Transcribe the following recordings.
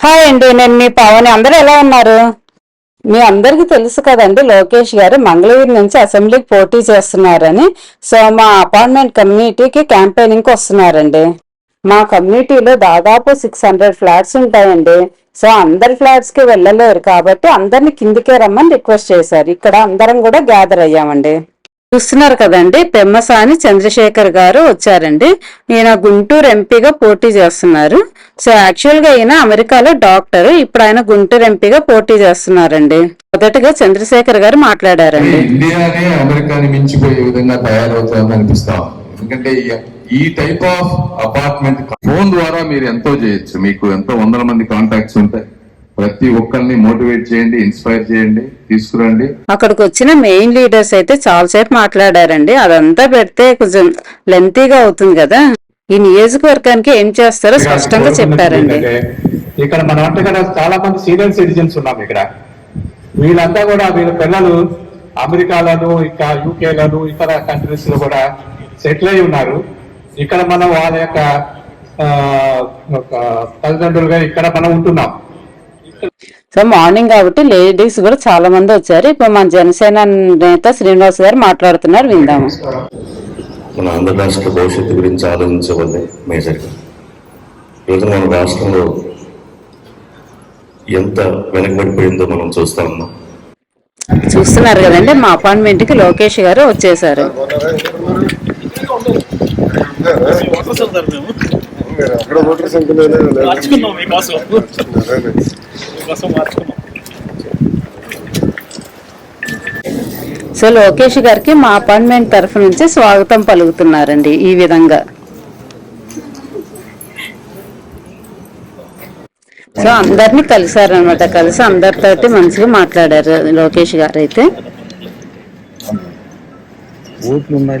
Hi అండి నేను మీ పవన్. అందరూ ఎలా ఉన్నారు? మీ అందరికీ తెలుసు కదండి లోకేష్ గారు మంగళగిరి నుంచి అసెంబ్లీకి పోటీ చేస్తున్నారని. సో మా అపార్ట్మెంట్ కమ్యూనిటీకి క్యాంపెయినింగ్కి వస్తున్నారండి. మా కమ్యూనిటీలో దాదాపు సిక్స్ హండ్రెడ్ ఫ్లాట్స్ ఉంటాయండి. సో అందరి ఫ్లాట్స్కి వెళ్ళలేరు కాబట్టి అందరిని కిందికే రమ్మని రిక్వెస్ట్ చేశారు. ఇక్కడ అందరం కూడా గ్యాదర్ అయ్యామండి. చూస్తున్నారు కదండి. పెమ్మసాని చంద్రశేఖర్ గారు వచ్చారండి. ఈయన గుంటూరు ఎంపీగా పోటీ చేస్తున్నారు. సో యాక్చువల్గా ఈయన అమెరికాలో డాక్టర్. ఇప్పుడు ఆయన గుంటూరు ఎంపీగా పోటీ చేస్తున్నారండి. మొదటగా చంద్రశేఖర్ గారు మాట్లాడారండి. ఇండియానే అమెరికాని మించిపోయే విధంగా తయారవుతుందని అనిపిస్తా ఎందుకంటే ఈ టైప్ ఆఫ్ అపార్ట్మెంట్ ఫోన్ ద్వారా మీరు ఎంతో చేయొచ్చు. మీకు ఎంతో వందల మంది కాంటాక్ట్స్ ఉంటాయి. ప్రతి ఒక్కరిని మోటివేట్ చేయండి ఇన్స్పైర్ చేయండి తీసుకురండి. అక్కడికి వచ్చిన మెయిన్ లీడర్స్ అయితే చాలాసేపు మాట్లాడారండి. అదంతా పెడితే కొంచెం లెంతీగా అవుతుంది కదా. ఈ నియోజకవర్గానికి ఏం చేస్తారో స్పష్టంగా చెప్పారండి. ఇక్కడ మనం అంటే కదా చాలా మంది సీనియర్ సిటిజన్స్ ఉన్నాం ఇక్కడ. వీళ్ళంతా కూడా వీళ్ళ పిల్లలు అమెరికాలను ఇంకా యూకేలను ఇతర కంట్రీస్లో కూడా సెటిల్ అయి ఉన్నారు. ఇక్కడ మనం వాళ్ళ యొక్క ఆ, ఒక తల్లిదండ్రులుగా ఇక్కడ మనం ఉంటున్నాం. సో మార్నింగ్ కాబట్టి లేడీస్ కూడా చాలా మంది వచ్చారు. ఇప్పుడు మన జనసేన నేత శ్రీనివాస్ గారు మాట్లాడుతున్నారు విందాము మన ఆంధ్ర రాష్ట్ర భవిష్యత్తు గురించి ఆలోచించవల్లే మేజర్గా. ఈరోజు మన రాష్ట్రంలో ఎంత వెనకబడిపోయిందో మనం చూస్తా ఉన్నాం. చూస్తున్నారు కదండి మా అపార్ట్మెంట్కి లోకేష్ గారు వచ్చేసారు. అక్కడ ఓటర్ సంఖ్య మార్చుకున్నాం మీకోసం మీకోసం మార్చుకున్నాం సో లోకేష్ గారికి మా అపార్ట్మెంట్ తరఫు నుంచి స్వాగతం పలుకుతున్నారండి ఈ విధంగా. సో అందరినీ కలిసారనమాట కలిసి అందరితోటి మంచిగా మాట్లాడారు లోకేష్ గారు అయితే. ఓట్లు ఉన్నాయి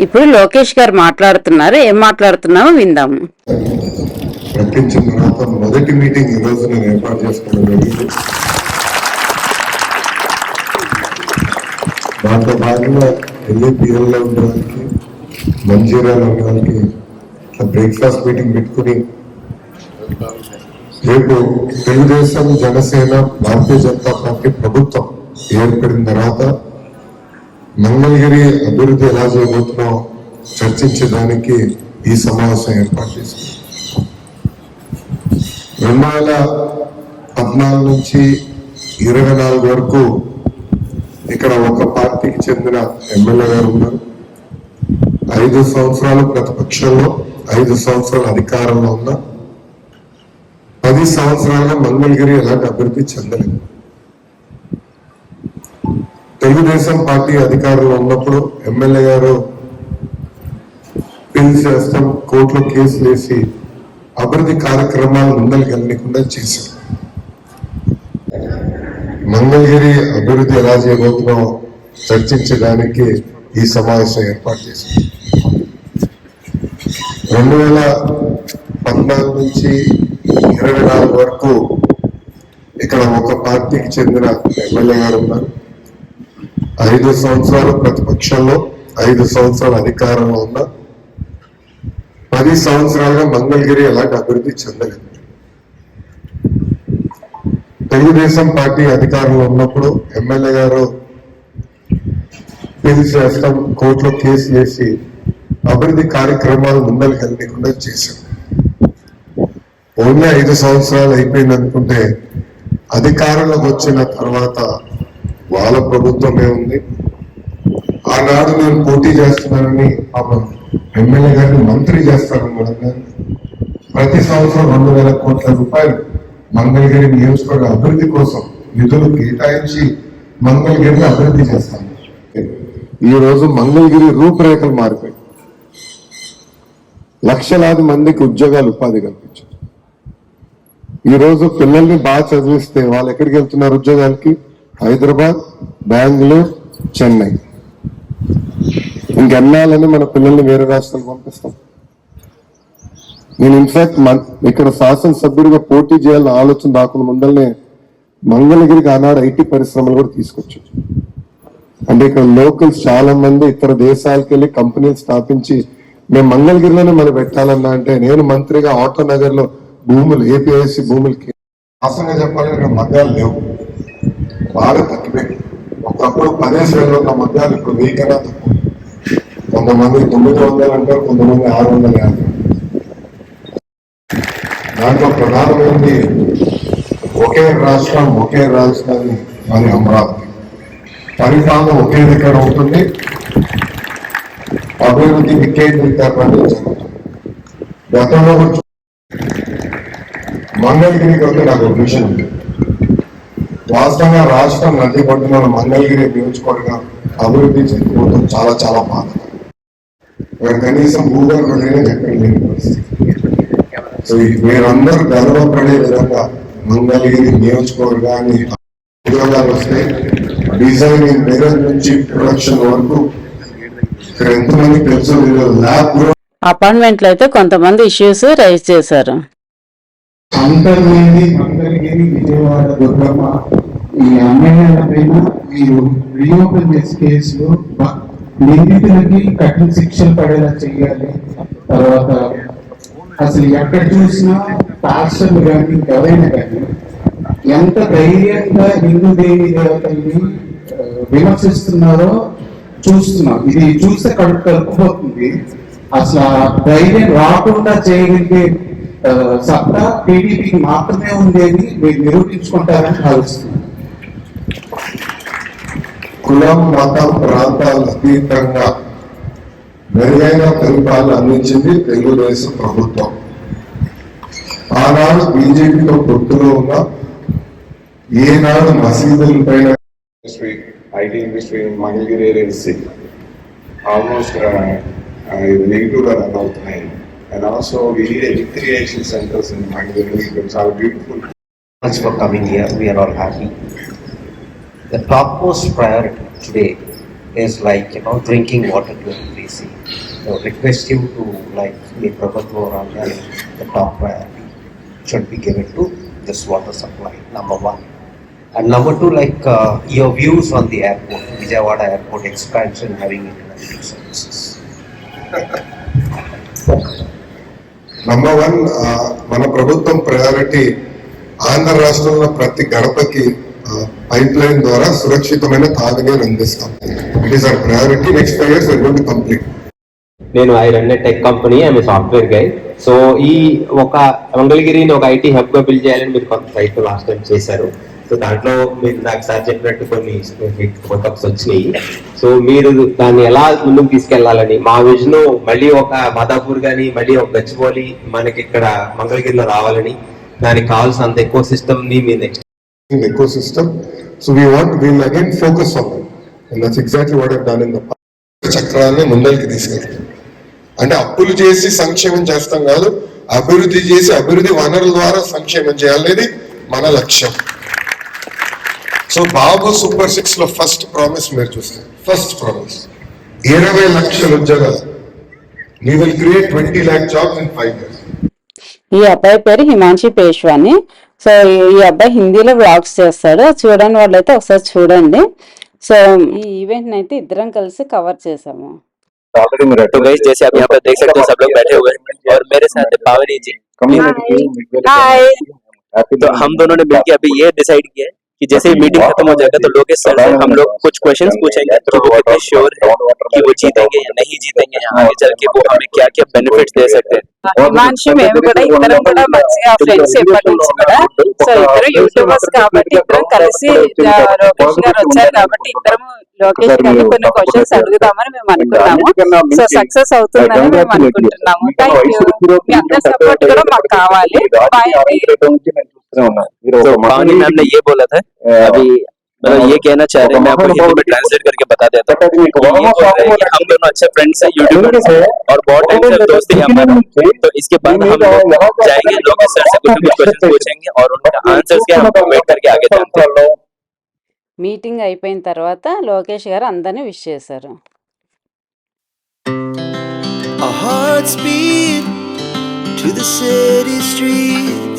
ఇప్పుడు లోకేష్ గారు మాట్లాడుతున్నారు. ఏం మాట్లాడుతున్నామో విందాము ప్రకటించిన తర్వాత మొదటి మీటింగ్ ఈ రోజు నేను ఏర్పాటు చేసుకోవడం జరిగింది దాంతో భాగంగా ఎల్ఏపిఎల్లో ఉన్న వాళ్ళకి మంజీరాలో ఉన్న వాళ్ళకి ఇట్లా బ్రేక్ఫాస్ట్ మీటింగ్ పెట్టుకుని రేపు తెలుగుదేశం జనసేన భారతీయ జనతా పార్టీ ప్రభుత్వం ఏర్పడిన తర్వాత మంగళగిరి అభివృద్ధి ఎలా చేయబోతున్నాం చర్చించడానికి ఈ సమావేశం ఏర్పాటు చేసింది. రెండు వేల పద్నాలుగు నుంచి ఇరవై నాలుగు వరకు ఇక్కడ ఒక పార్టీకి చెందిన ఎమ్మెల్యే గారు ఉన్నారు. ఐదు సంవత్సరాలు ప్రతిపక్షంలో ఐదు సంవత్సరాలు అధికారంలో ఉన్న పది సంవత్సరాలుగా మంగళగిరి ఎలాంటి అభివృద్ధి చెందలేదు. తెలుగుదేశం పార్టీ అధికారంలో ఉన్నప్పుడు ఎమ్మెల్యే గారు పిల్ చేస్తాం కోర్టులో కేసులు వేసి అభివృద్ధి కార్యక్రమాలు ముందరికి వెళ్ళకుండా చేశారు. మంగళగిరి అభివృద్ధి ఎలా చేయబోతున్నాం చర్చించడానికి ఈ సమావేశం ఏర్పాటు చేశారు. రెండు వేల పద్నాలుగు నుంచి ఇరవై నాలుగు వరకు ఇక్కడ ఒక పార్టీకి చెందిన ఎమ్మెల్యే గారు ఉన్నారు. ఐదు సంవత్సరాలు ప్రతిపక్షంలో ఐదు సంవత్సరాలు అధికారంలో ఉన్న పది సంవత్సరాలుగా మంగళగిరి ఎలాంటి అభివృద్ధి చెందలేదు. తెలుగుదేశం పార్టీ అధికారంలో ఉన్నప్పుడు ఎమ్మెల్యే గారు పిల్ చేస్తాం కోర్టులో కేసు చేసి అభివృద్ధి కార్యక్రమాలు ముందరికి వెళ్ళకుండా చేశాం ఓన్లీ ఐదు సంవత్సరాలు అయిపోయింది అనుకుంటే అధికారంలోకి వచ్చిన తర్వాత వాళ్ళ ప్రభుత్వమే ఉంది. ఆనాడు నేను పోటీ చేస్తున్నానని పాపం ఎమ్మెల్యే గారిని మంత్రి చేస్తాను మనం ప్రతి సంవత్సరం రెండు వేల కోట్ల రూపాయలు మంగళగిరి నియోజకవర్గ అభివృద్ధి కోసం నిధులు కేటాయించి మంగళగిరిని అభివృద్ధి చేస్తాను. ఈ రోజు మంగళగిరి రూపురేఖలు మారిపోయి లక్షలాది మందికి ఉద్యోగాలు ఉపాధి కల్పించారు. ఈ రోజు పిల్లల్ని బాగా చదివిస్తే వాళ్ళు ఎక్కడికి వెళ్తున్నారు ఉద్యోగాలకి హైదరాబాద్ బెంగళూరు చెన్నై. ఇంకెన్నాళ్ళని మన పిల్లల్ని వేరే రాష్ట్రాలకు పంపిస్తాం? నేను ఇన్ఫాక్ట్ ఇక్కడ శాసనసభ్యుడిగా పోటీ చేయాలని ఆలోచన రాకుండా ముందరనే మంగళగిరికి ఆనాడు ఐటీ పరిశ్రమలు కూడా తీసుకొచ్చాం అంటే ఇక్కడ లోకల్స్ చాలా మంది ఇతర దేశాలకు వెళ్ళి కంపెనీలు స్థాపించి మేము మంగళగిరిలోనే మనం పెట్టాలన్నా అంటే నేను మంత్రిగా ఆటో నగర్లో భూములు ఏపీఐసి భూములకి వాస్తవంగా చెప్పాలంటే మగ్గాలు లేవు. బాగా తగ్గిపోయి. ఒకప్పుడు పదేసి వేల ఉన్న మగ్గాలు ఇప్పుడు వెయ్యి కన్నా తక్కువ. కొంతమంది తొమ్మిది వందలు అంటారు కొంతమంది ఆరు వందల యాభై దాంట్లో ప్రధానమైనది ఒకే రాష్ట్రం ఒకే రాజధాని అని అమరావతి. పరిపాలన ఒకే దగ్గర ఉంటుంది. అభివృద్ధి వికేంద్రీకరణ జరుగుతుంది. గతంలో మంగళగిరికి వస్తే నాకు ఒక విషయం. ఉంది వాస్తవంగా రాష్ట్రం నది పట్టున మంగళగిరి నియోజకవర్గం అభివృద్ధి చెందిపోవడం చాలా చాలా బాధ. ఇక్కడ కనీసం భూగర్భ డ్రైనేజ్ ఎక్కడ లేని పరిస్థితి. సో మీరందరూ గర్వపడే విధంగా మంగళగిరి నియోజకవర్గాన్ని ఉద్యోగాలు వస్తాయి. డిజైనింగ్ దగ్గర నుంచి ప్రొడక్షన్ వరకు ఇక్కడ ఎంతమంది తెలుసు ల్యాబ్ అపార్ట్మెంట్లో అయితే కొంతమంది ఇష్యూస్ రైజ్ చేశారు. అంతర్లేని అంతర్లేని విజయవాడ దుర్గమ్మ ఈ అమ్మాయిల పైన మీరు రీఓపెన్ చేసే కేసులో నిందితులకి కఠిన శిక్షలు పడేలా చేయాలి తర్వాత అసలు ఎక్కడ చూసినా పాస్టర్లు కానీ ఎవరైనా కానీ ఎంత ధైర్యంగా హిందూ దేవి దేవతల్ని విమర్శిస్తున్నారో చూస్తున్నాం ఇది చూస్తే కడుపు కలుపుపోతుంది అసలు ధైర్యం రాకుండా చేయగలిగే సత్తా టీడీపీకి మాత్రమే ఉంది అని మీరు నిరూపించుకుంటారని భావిస్తున్నాను కులం మతం ప్రాంతాల అతీతంగా మెరుగైన పరిపాలన అందించింది తెలుగుదేశం ప్రభుత్వం. ఆనాడు బీజేపీతో పొత్తులో ఉన్న ఏనాడు మసీదుల పైన industry, ఐటీ ఇండస్ట్రీ మంగళగిరి ఏరియన్సీ ఆల్మోస్ట్ నెగిటివ్గా రన్ అవుతున్నాయి. And also we need a recreation centers in Mangalgiri, it's all beautiful. much for coming here. We are all happy. The topmost priority today is like, you know, drinking water to sea. So request you to like the Prabhatva Rangani, the top priority should be given to this water supply, number one. And number two, like uh, your views on the airport, Vijayawada airport expansion having international services. Number one మన ప్రభుత్వం priority Andhra రాష్ట్రంలో ప్రతి గడపకి pipe line ద్వారా సురక్షితమైన తాగునీరు అందిస్తాం. It is our priority next five years ఎటువంటి కంప్లీట్ నేను I run tech company I'm software guy so ఈ ఒక మంగళగిరిని ఒక ఐటీ హబ్గా బిల్డ్ చేయాలని మీరు కొంత ప్రయత్నం లాస్ట్ టైం చేశారు. సో దాంట్లో మీరు నాకు సార్ చెప్పినట్టు కొన్ని ఫోటోస్ వచ్చినాయి. సో మీరు దాన్ని ఎలా ముందుకు తీసుకెళ్ళాలని? మా విజన్ మళ్ళీ ఒక మాదాపూర్ గాని మళ్ళీ ఒక గచ్చిబౌలి మనకి ఇక్కడ మంగళగిరిలో రావాలని దానికి కావాల్సినంత ఎక్కువ సిస్టమ్ని మీ నెక్స్ట్ ఎక్కువ system so we want want, we will again focus on that. And that's exactly what I've చక్రాన్ని ముందరికి తీసుకెళ్తాం అంటే అప్పులు చేసి సంక్షేమం చేస్తాం కాదు అభివృద్ధి చేసి అభివృద్ధి వనరుల ద్వారా సంక్షేమం చేయాలనేది మన లక్ష్యం. సో బాబు సూపర్ సిక్స్ లో ఫస్ట్ ప్రామిస్ మీరు చూస్తే ఫస్ట్ ప్రామిస్ ఇరవై లక్షల ఉద్యోగాలు we will create twenty lakh jobs in five years ఈ అబ్బాయి పేరు హిమాంశి పేష్వాని సో ఈ అబ్బాయి హిందీలో వ్లాగ్స్ చేస్తాడు చూడని వాళ్ళైతే ఒకసారి చూడండి సో ఈ ఈవెంట్ అయితే ఇద్దరం కలిసి కవర్ చేసాము तो गाइस जैसे आप यहाँ पर देख सकते हैं सब लोग बैठे हुए हैं और मेरे साथ है पावनी जी हाय तो हम दोनों ने मिलकर अभी ये डिसाइड किया है कि जैसे ही मीटिंग खत्म हो जाएगा तो लोकेश सर से हम लोग कुछ क्वेश्चंस पूछेंगे कि वो कितने श्योर है कि वो जीतेंगे या नहीं जीतेंगे या आगे चल के वो हमें क्या क्या बेनिफिट्स दे सकते हैं హిమాంశి మేము కూడా ఇద్దరం కూడా మంచిగా ఫ్రెండ్స్ ఎప్పటి నుంచి కూడా సో ఇద్దరు యూట్యూబర్స్ కాబట్టి ఇద్దరం కలిసి ఆ, లోకేష్ గారు వచ్చారు కాబట్టి ఇద్దరం లోకేష్ గారిని కొన్ని క్వశ్చన్స్ అడుగుదామని మేము అనుకున్నాము సో సక్సెస్ అవుతుందని మేము అనుకుంటున్నాము థ్యాంక్ యూ మీ అందరి సపోర్ట్ కూడా మాకు కావాలి బాయ్ అండి करते होना तो पावनी मैम ने ये बोला था अभी मतलब ये कहना चाह रहे हैं मैं आपको हिंदी में ट्रांसलेट करके बता देता हूँ ये बोल रहे हैं कि हम दोनों अच्छे फ्रेंड्स हैं यूट्यूबर से और बहुत टाइम से दोस्ती है हमारा तो इसके बाद हम लोग जाएंगे लोकेश सर से कुछ कुछ क्वेश्चन पूछेंगे और उनका आंसर्स क्या हम वेट करके आगे जानते हैं మీటింగ్ అయిపోయిన తర్వాత లోకేష్ గారు అందరినీ విష్ చేశారు Our hearts beat to the city streets.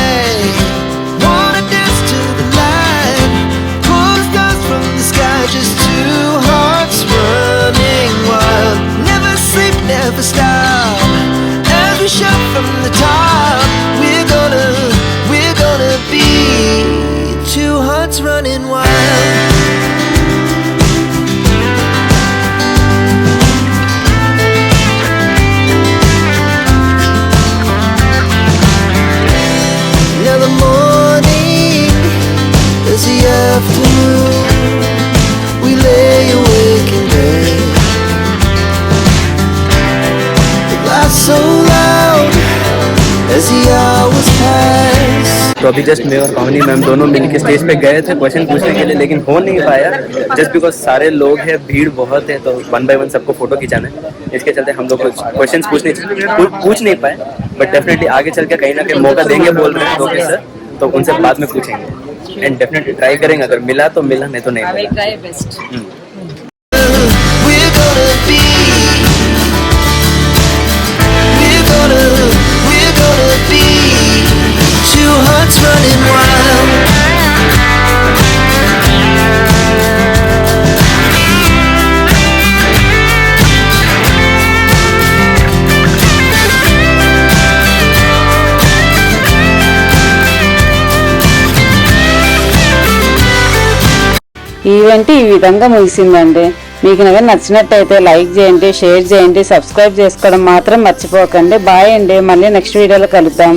तो अभी जस्ट मैं और पावनी मैम दोनों मिलके स्टेज पे गए थे क्वेश्चन पूछने के लिए लेकिन हो नहीं पाया। जस्ट बिकॉज़ सारे लोग हैं भीड़ बहुत है तो वन बाय वन सबको फ़ोटो खिंचाना है। इसके चलते हम लोग क्वेश्चन पूछने पूछ पूछ नहीं पाए। बट डेफिनेटली आगे चल के कहीं ना कहीं मौका देंगे बोल रहे हैं लोकेश सर तो उनसे बाद में पूछेंगे। एंड डेफिनेटली ट्राई करेंगे। अगर मिला तो मिला नहीं तो नहीं मिला। ఈవెంట్ ఈ విధంగా ముగిసిందండి. మీకు నగర నచ్చినట్టయితే లైక్ చేయండి షేర్ చేయండి సబ్స్క్రైబ్ చేసుకోవడం మాత్రం మర్చిపోకండి. బాయ్ అండి. మళ్ళీ నెక్స్ట్ వీడియోలో కలుద్దాం.